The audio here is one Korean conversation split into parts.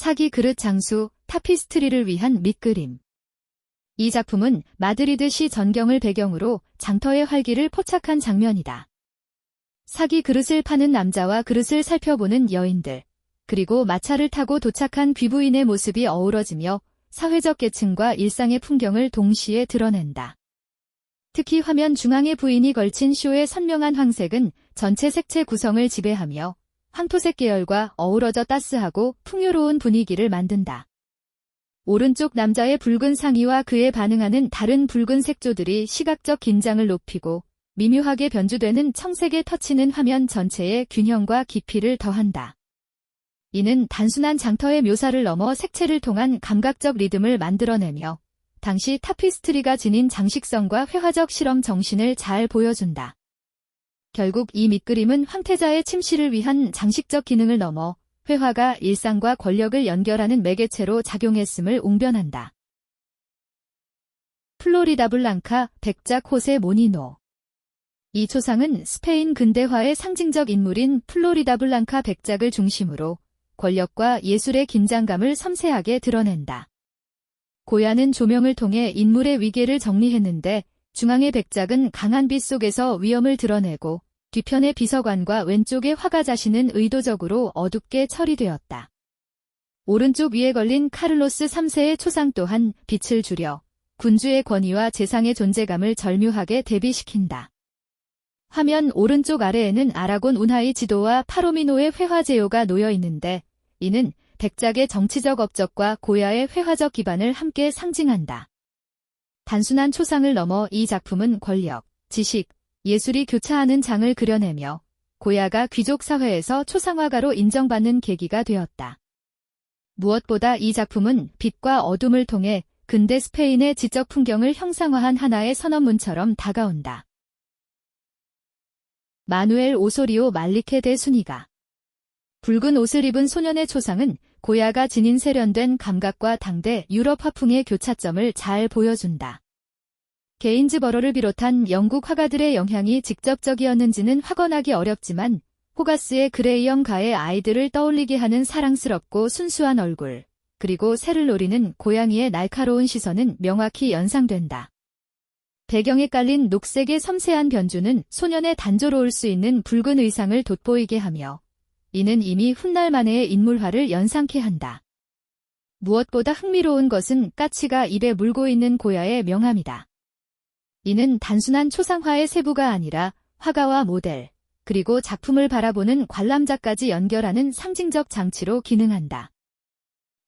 사기 그릇 장수, 타피스트리를 위한 밑그림. 이 작품은 마드리드 시 전경을 배경으로 장터의 활기를 포착한 장면이다. 사기 그릇을 파는 남자와 그릇을 살펴보는 여인들, 그리고 마차를 타고 도착한 귀부인의 모습이 어우러지며 사회적 계층과 일상의 풍경을 동시에 드러낸다. 특히 화면 중앙에 부인이 걸친 쇼의 선명한 황색은 전체 색채 구성을 지배하며 황토색 계열과 어우러져 따스하고 풍요로운 분위기를 만든다. 오른쪽 남자의 붉은 상의와 그에 반응하는 다른 붉은 색조들이 시각적 긴장을 높이고 미묘하게 변주되는 청색의 터치는 화면 전체의 균형과 깊이를 더한다. 이는 단순한 장터의 묘사를 넘어 색채를 통한 감각적 리듬을 만들어내며 당시 타피스트리가 지닌 장식성과 회화적 실험 정신을 잘 보여준다. 결국 이 밑그림은 황태자의 침실을 위한 장식적 기능을 넘어 회화가 일상과 권력을 연결하는 매개체로 작용했음을 웅변한다. 플로리다 블랑카 백작 호세 모니노 이 초상은 스페인 근대화의 상징적 인물인 플로리다 블랑카 백작을 중심으로 권력과 예술의 긴장감을 섬세하게 드러낸다. 고야는 조명을 통해 인물의 위계를 정리했는데 중앙의 백작은 강한 빛 속에서 위험을 드러내고 뒤편의 비서관과 왼쪽의 화가 자신은 의도적으로 어둡게 처리되었다. 오른쪽 위에 걸린 카를로스 3세의 초상 또한 빛을 줄여 군주의 권위와 재상의 존재감을 절묘하게 대비시킨다. 화면 오른쪽 아래에는 아라곤 운하의 지도와 파로미노의 회화 제요가 놓여 있는데 이는 백작의 정치적 업적과 고야의 회화적 기반을 함께 상징한다. 단순한 초상을 넘어 이 작품은 권력, 지식, 예술이 교차하는 장을 그려내며 고야가 귀족 사회에서 초상화가로 인정받는 계기가 되었다. 무엇보다 이 작품은 빛과 어둠을 통해 근대 스페인의 지적 풍경을 형상화한 하나의 선언문처럼 다가온다. 마누엘 오소리오 말리케 대 순이가 붉은 옷을 입은 소년의 초상은 고야가 지닌 세련된 감각과 당대 유럽 화풍의 교차점을 잘 보여준다. 게인즈 버러를 비롯한 영국 화가들의 영향이 직접적이었는지는 확언하기 어렵지만 호가스의 그레이엄 가의 아이들을 떠올리게 하는 사랑스럽고 순수한 얼굴, 그리고 새를 노리는 고양이의 날카로운 시선은 명확히 연상된다. 배경에 깔린 녹색의 섬세한 변주는 소년의 단조로울 수 있는 붉은 의상을 돋보이게 하며 이는 이미 훗날 만의 인물화를 연상케 한다. 무엇보다 흥미로운 것은 까치가 입에 물고 있는 고야의 명함이다. 이는 단순한 초상화의 세부가 아니라 화가와 모델, 그리고 작품을 바라보는 관람자까지 연결하는 상징적 장치로 기능한다.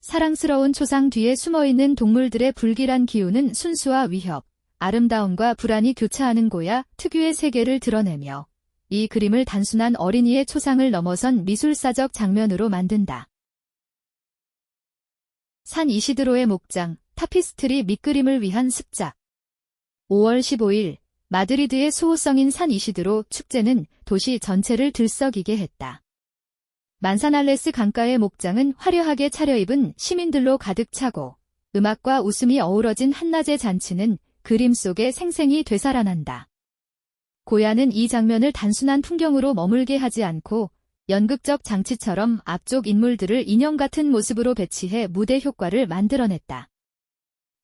사랑스러운 초상 뒤에 숨어있는 동물들의 불길한 기운은 순수와 위협, 아름다움과 불안이 교차하는 고야 특유의 세계를 드러내며 이 그림을 단순한 어린이의 초상을 넘어선 미술사적 장면으로 만든다. 산 이시드로의 목장, 타피스트리 밑그림을 위한 습작 5월 15일 마드리드의 수호성인 산 이시드로 축제는 도시 전체를 들썩이게 했다. 만사날레스 강가의 목장은 화려하게 차려입은 시민들로 가득 차고 음악과 웃음이 어우러진 한낮의 잔치는 그림 속에 생생히 되살아난다. 고야는 이 장면을 단순한 풍경으로 머물게 하지 않고 연극적 장치처럼 앞쪽 인물들을 인형 같은 모습으로 배치해 무대 효과를 만들어냈다.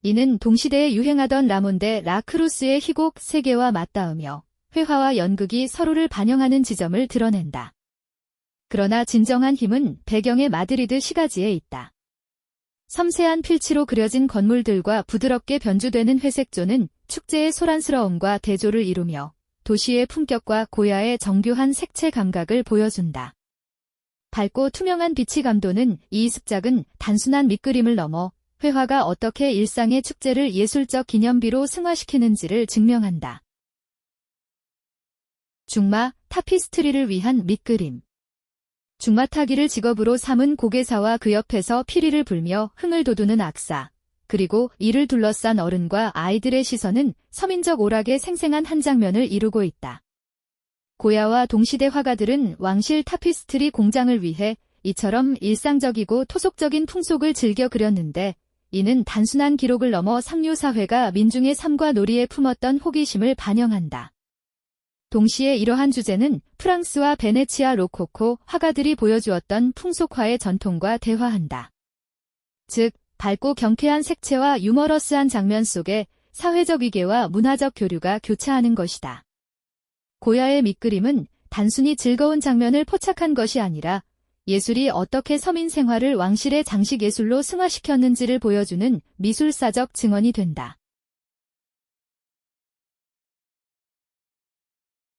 이는 동시대에 유행하던 라몬데 라크루스의 희곡 세계와 맞닿으며 회화와 연극이 서로를 반영하는 지점을 드러낸다. 그러나 진정한 힘은 배경의 마드리드 시가지에 있다. 섬세한 필치로 그려진 건물들과 부드럽게 변주되는 회색조는 축제의 소란스러움과 대조를 이루며 도시의 품격과 고야의 정교한 색채 감각을 보여준다. 밝고 투명한 빛이 감도는 이 습작은 단순한 밑그림을 넘어 회화가 어떻게 일상의 축제를 예술적 기념비로 승화시키는지를 증명한다. 중마, 타피스트리를 위한 밑그림 중마 타기를 직업으로 삼은 고개사와 그 옆에서 피리를 불며 흥을 돋우는 악사, 그리고 이를 둘러싼 어른과 아이들의 시선은 서민적 오락의 생생한 한 장면을 이루고 있다. 고야와 동시대 화가들은 왕실 타피스트리 공장을 위해 이처럼 일상적이고 토속적인 풍속을 즐겨 그렸는데 이는 단순한 기록을 넘어 상류사회가 민중의 삶과 놀이에 품었던 호기심을 반영한다. 동시에 이러한 주제는 프랑스와 베네치아 로코코 화가들이 보여주었던 풍속화의 전통과 대화한다. 즉, 밝고 경쾌한 색채와 유머러스한 장면 속에 사회적 위계와 문화적 교류가 교차하는 것이다. 고야의 밑그림은 단순히 즐거운 장면을 포착한 것이 아니라 예술이 어떻게 서민 생활을 왕실의 장식 예술로 승화시켰는지를 보여주는 미술사적 증언이 된다.